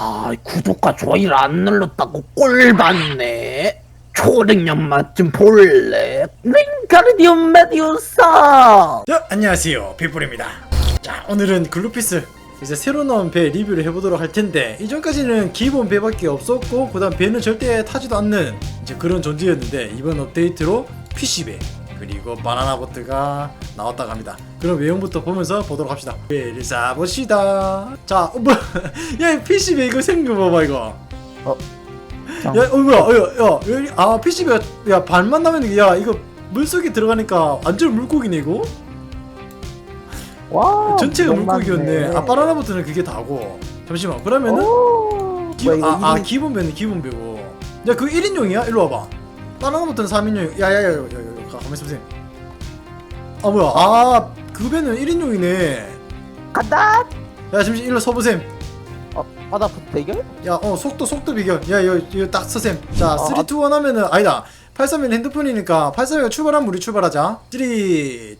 아, 구독과 좋아요를 안 눌렀다고 꼴 받네. 초능력 맛좀 볼래? 윙가르디움 메디우사! 자, 안녕하세요. 빗불입니다. 자, 오늘은 글루피스 이제 새로 나온 배 리뷰를 해보도록 할 텐데 이전까지는 기본 배밖에 없었고 그다음 배는 절대 타지도 않는 이제 그런 존재였는데 이번 업데이트로 PC배 그리고 바나나 보트가 나왔다고 합니다. 그럼 외형부터 보면서 보도록 합시다. 배를 쏴봅시다. 자, 어, 뭐, 야, 이 PC배 이거 생긴 거 봐봐 이거. 야, 어 뭐야, 어, 야, 야, 아 PC가 야 반만 나면 야 이거 물 속에 들어가니까 완전 물고기네 이거. 와, 전체가 물고기였네. 아 바나나보트는 그게 다고. 잠시만. 그러면은 오, 기, 뭐야, 이거 아, 아 기본 배는 기본 배고. 야그 1인용이야? 일로 와봐. 바나나보트는 3인용. 야야야야, 야, 야, 야, 가만 있어 보세요. 아 뭐야? 아 그 배는 1인용이네. 간다! 야 잠시 일로 서보셈. 어, 바다부터 대결? 야, 어, 속도, 속도 비교. 야, 이거, 이거 딱 서셈. 자, 아, 3, 2, 1 하면은, 아니다. 831 핸드폰이니까, 831가 출발하면 우리 출발하자. 3, 2, 1,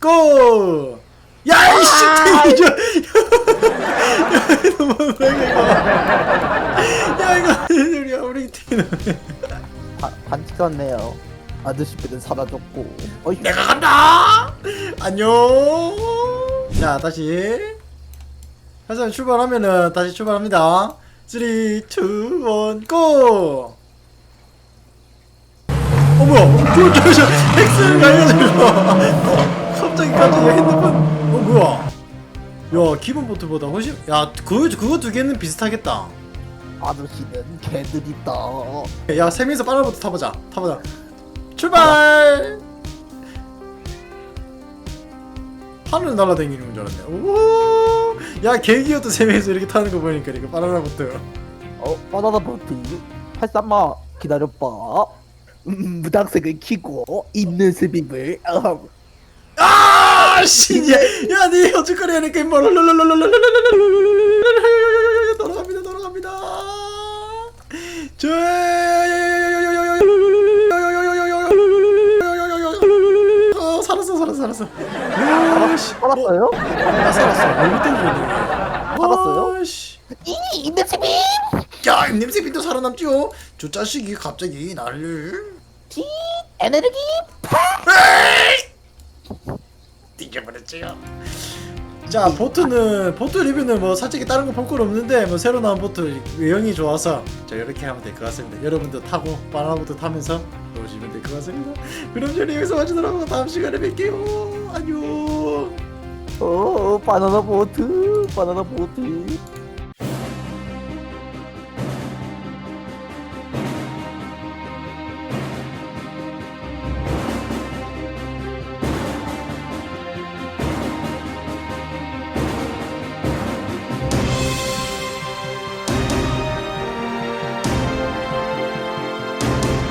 고! 야, 이씨, 너무 뭐야, 이거. 야, 이거, 우리 팀은. 바, 반칙 같네요. 아저씨 배는 사라졌고. 어이, 내가 간다! 안녕! 자, 다시. 831 출발하면은, 다시 출발합니다. 3, 2, 1, 고! 어 뭐야? 저, 저, 저, 엑스를 가해가지고 갑자기 갑자기 핸드폰 어 뭐야? 야 기본 보트보다 훨씬 야 그거 그거 두 개는 비슷하겠다. 아저씨는 개들이다. 야 세 명이서 빠른 보트 타보자. 타보자. 출발. 하늘 날아다니는 줄 알았네. 오. 야 개기어도 세 명이서 이렇게 타는 거 보니까 이거 바나나 보트. 어, 바나나 보트. 팔삼마 기다려봐. 음, 무당색을 키고 있는 스빔을 어, 아, 씨, 야, 야, 니 어찌거리 하니까 임마, 돌아갑니다, 돌아갑니다. 저, 어, 살았어, 살았어, 살았어. 야, 씨, 살았어요? 어, 나 살았어. 왜 밑에 있는 살았어요? 아, 씨. 이 있는 스빔! 야, 냄새빛도 살아남지요. 저 자식이 갑자기 나를 지 에너지 뒤져버렸지요. 자 보트는 보트 리뷰는 뭐 솔직히 다른 거 볼 건 없는데 뭐 새로 나온 보트 외형이 좋아서 자 이렇게 하면 될 것 같습니다. 여러분도 타고 바나나 보트 타면서 노시면 될 것 같습니다. 그럼 저는 여기서 마치도록 하고 다음 시간에 뵐게요. 안녕. 어, 바나나 보트, 바나나 보트.